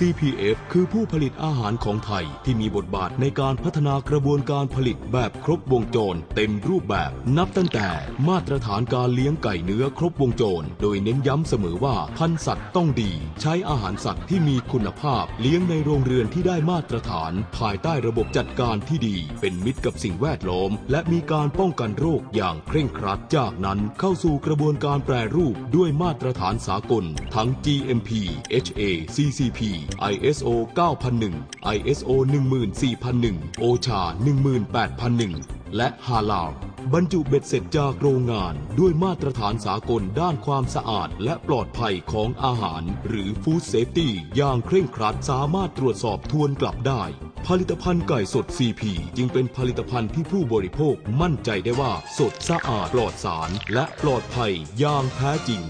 CPF คือผู้ผลิตอาหารของไทยที่มีบทบาทในการพัฒนากระบวนการผลิตแบบครบวงจร เต็มรูปแบบ นับตั้งแต่มาตรฐานการเลี้ยงไก่เนื้อครบวงจร โดยเน้นย้ำเสมอว่าพันธุ์สัตว์ต้องดี ใช้อาหารสัตว์ที่มีคุณภาพ เลี้ยงในโรงเรือนที่ได้มาตรฐาน ภายใต้ระบบจัดการที่ดี เป็นมิตรกับสิ่งแวดล้อม และมีการป้องกันโรคอย่างเคร่งครัด จากนั้นเข้าสู่กระบวนการแปรรูปด้วยมาตรฐานสากล ทั้ง GMP HA CCP ISO 9001 ISO 14001 OCHA 18001 และฮาลาลบรรจุเบ็ดเสร็จจากโรงงานด้วยมาตรฐานสากลด้านความสะอาดและปลอดภัยของอาหาร หรือ Food Safety อย่างเคร่งครัดสามารถตรวจสอบทวนกลับได้ ผลิตภัณฑ์ไก่สด CP จึงเป็นผลิตภัณฑ์ที่ผู้บริโภคมั่นใจได้ว่าสดสะอาดปลอดสารและปลอดภัยอย่างแท้จริง